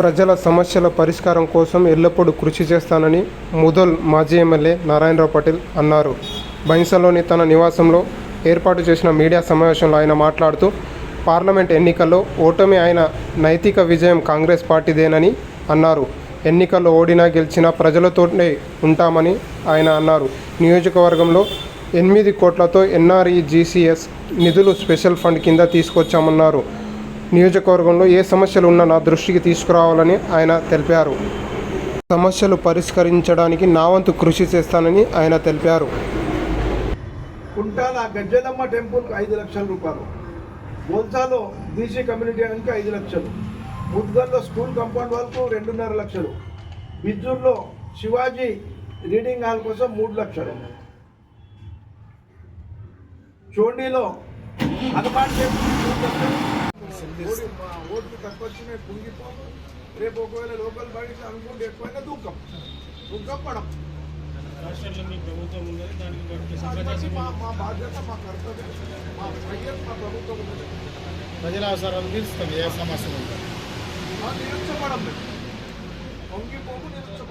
ప్రజల సమస్యల పరిష్కారం కోసం ఎల్లప్పుడూ కృషి చేస్తానని ముదల్ మాజీ ఎమ్మెల్యే నారాయణరావు పటేల్ అన్నారు. బైన్సలోని తన నివాసంలో ఏర్పాటు చేసిన మీడియా సమావేశంలో ఆయన మాట్లాడుతూ పార్లమెంట్ ఎన్నికల్లో ఓటమి ఆయన నైతిక విజయం కాంగ్రెస్ పార్టీదేనని అన్నారు. ఎన్నికల్లో ఓడినా గెలిచినా ప్రజలతోనే ఉంటామని ఆయన అన్నారు. నియోజకవర్గంలో ఎనిమిది కోట్లతో ఎన్ఆర్ఈ జీసీఎస్ నిధులు స్పెషల్ ఫండ్ కింద తీసుకొచ్చామన్నారు. నియోజకవర్గంలో ఏ సమస్యలు ఉన్నా నా దృష్టికి తీసుకురావాలని ఆయన తెలిపారు. సమస్యలు పరిష్కరించడానికి నా వంతు కృషి చేస్తానని ఆయన తెలిపారు. కుంటాల గజ్జలమ్మ టెంపుల్కి ఐదు లక్షల రూపాయలు. బోల్సాలో బీసీ కమ్యూనిటీ ఐదు లక్షలు. ముద్గల్లో స్కూల్ కంపౌండ్ వరకు రెండున్నర లక్షలు. బిజ్జూర్లో శివాజీ రీడింగ్ హాల్ కోసం మూడు లక్షలు. చోండీలో హనుమాన్ టెంపుల్ మూడు లక్షలు. ఓట్లు తక్కువ వచ్చినాయి కుంగిపోము రేపు ఒకవేళ లోకల్ బాడీస్ అనుకుంటే ఎక్కువైనా దుఃఖం. దుఃఖం పడం. మా బాధ్యత మా కర్తవ్యం మా సయ్యత్ మా ప్రభుత్వం ఉన్నది. ప్రజల అవసరాలు తీరుస్తాం ఏ సమస్య ఉందా నిరుత్సపడం పొంగిపోము నిరుత్సపడం